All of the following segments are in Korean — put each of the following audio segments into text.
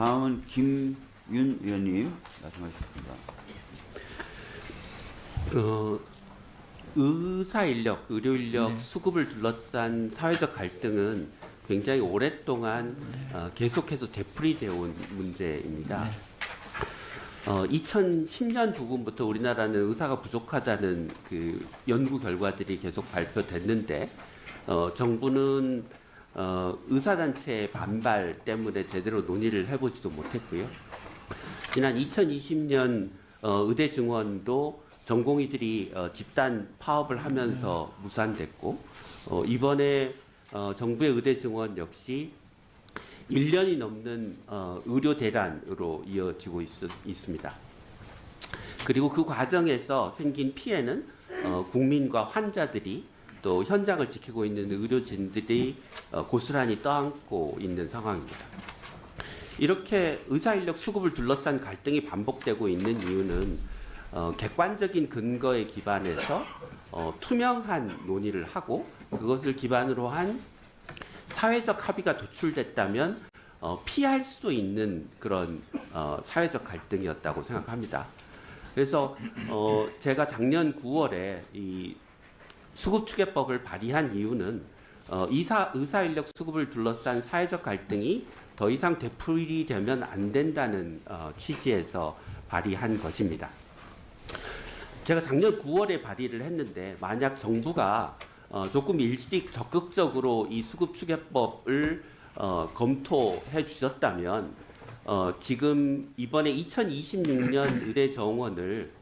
다음은 김윤 의원님 말씀하셨습니다. 어, 의사 인력, 의료 인력 수급을 둘러싼 사회적 갈등은 굉장히 오랫동안 어, 계속해서 되풀이되어 온 문제입니다. 어, 2010년 부분부터 우리나라는 의사가 부족하다는 그 연구 결과들이 계속 발표됐는데 어, 정부는 어, 의사단체의 반발 때문에 제대로 논의를 해보지도 못했고요. 지난 2020년 어, 의대 증원도 전공의들이 어, 집단 파업을 하면서 무산됐고 어, 이번에 어, 정부의 의대 증원 역시 1년이 넘는 어, 의료 대란으로 이어지고 있, 있습니다. 그리고 그 과정에서 생긴 피해는 어, 국민과 환자들이 또 현장을 지키고 있는 의료진들이 어, 고스란히 떠안고 있는 상황입니다. 이렇게 의사 인력 수급을 둘러싼 갈등이 반복되고 있는 이유는 어, 객관적인 근거에 기반해서 어, 투명한 논의를 하고 그것을 기반으로 한 사회적 합의가 도출됐다면 어, 피할 수도 있는 그런 어, 사회적 갈등이었다고 생각합니다. 그래서 어, 제가 작년 9월에 이 수급추계법을 발의한 이유는 어, 이사 의사 인력 수급을 둘러싼 사회적 갈등이 더 이상 되풀이되면 안 된다는 어, 취지에서 발의한 것입니다. 제가 작년 9월에 발의를 했는데 만약 정부가 어, 조금 일찍 적극적으로 이 수급추계법을 어, 검토해 주셨다면 어, 지금 이번에 2026년 의대 정원을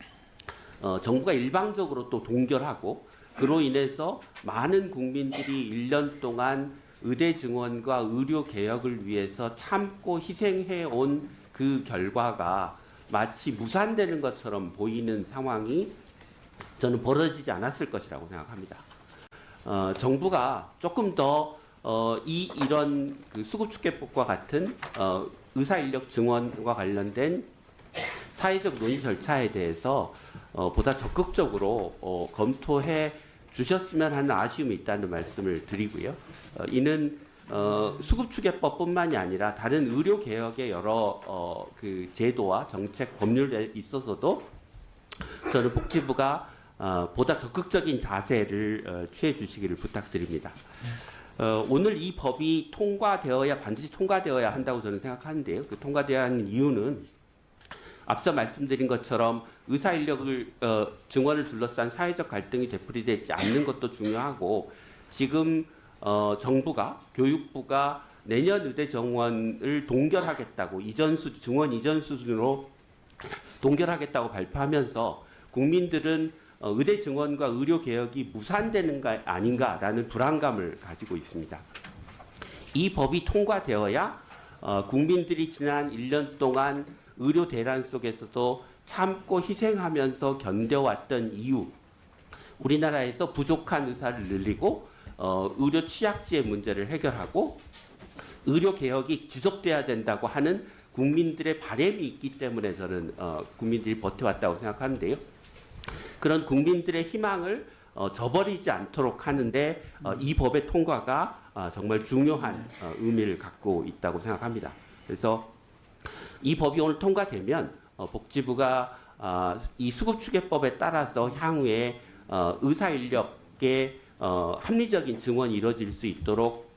어, 정부가 일방적으로 또 동결하고 그로 인해서 많은 국민들이 1년 동안 의대 증원과 의료 개혁을 위해서 참고 희생해 온 그 결과가 마치 무산되는 것처럼 보이는 상황이 저는 벌어지지 않았을 것이라고 생각합니다. 어, 정부가 조금 더 어, 이 이런 그 수급축계법과 같은 어, 의사 인력 증원과 관련된 사회적 논의 절차에 대해서 어, 보다 적극적으로 어, 검토해 주셨으면 하는 아쉬움이 있다는 말씀을 드리고요. 어, 이는 어, 수급추계법뿐만이 아니라 다른 의료 개혁의 여러 어, 그 제도와 정책 법률에 있어서도 저는 복지부가 어, 보다 적극적인 자세를 어, 취해 주시기를 부탁드립니다. 어, 오늘 이 법이 통과되어야 반드시 통과되어야 한다고 저는 생각하는데요. 그 통과되어야 하는 이유는 앞서 말씀드린 것처럼 의사 인력을 어, 증원을 둘러싼 사회적 갈등이 되풀이되지 않는 것도 중요하고 지금 어, 정부가 교육부가 내년 의대 정원을 동결하겠다고 이전 수 증원 이전 수준으로 동결하겠다고 발표하면서 국민들은 어, 의대 증원과 의료 개혁이 무산되는 가 아닌가라는 불안감을 가지고 있습니다. 이 법이 통과되어야 어, 국민들이 지난 1년 동안 의료 대란 속에서도 참고 희생하면서 견뎌왔던 이유, 우리나라에서 부족한 의사를 늘리고 어, 의료 취약지의 문제를 해결하고 의료 개혁이 지속돼야 된다고 하는 국민들의 바램이 있기 때문에 저는 어, 국민들이 버텨왔다고 생각하는데요. 그런 국민들의 희망을 어, 저버리지 않도록 하는데 어, 이 법의 통과가 어, 정말 중요한 어, 의미를 갖고 있다고 생각합니다. 그래서 이 법이 오늘 통과되면 어, 복지부가 어, 이 수급추계법에 따라서 향후에 어, 의사 인력의 어, 합리적인 증원이 이루어질 수 있도록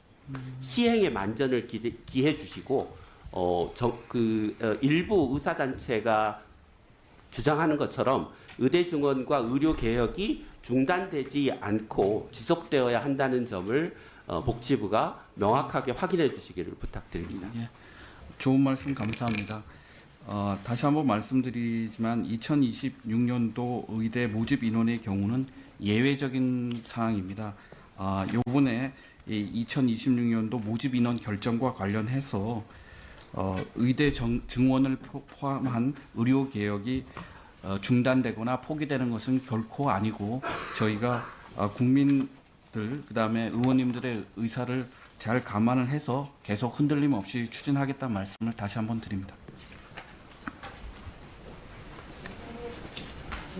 시행의 만전을 기대, 기해 주시고 어, 저, 그 어, 일부 의사 단체가 주장하는 것처럼 의대 증원과 의료 개혁이 중단되지 않고 지속되어야 한다는 점을 어, 복지부가 명확하게 확인해 주시기를 부탁드립니다. 예, 좋은 말씀 감사합니다. 어, 다시 한번 말씀드리지만 2026년도 의대 모집 인원의 경우는 예외적인 사항입니다. 아, 요번에 이 2026년도 모집 인원 결정과 관련해서 어, 의대 정, 증원을 포- 포함한 의료 개혁이 어, 중단되거나 포기되는 것은 결코 아니고 저희가 어, 국민 들 그다음에 의원님들의 의사를 잘 감안을 해서 계속 흔들림 없이 추진하겠다는 말씀을 다시 한번 드립니다.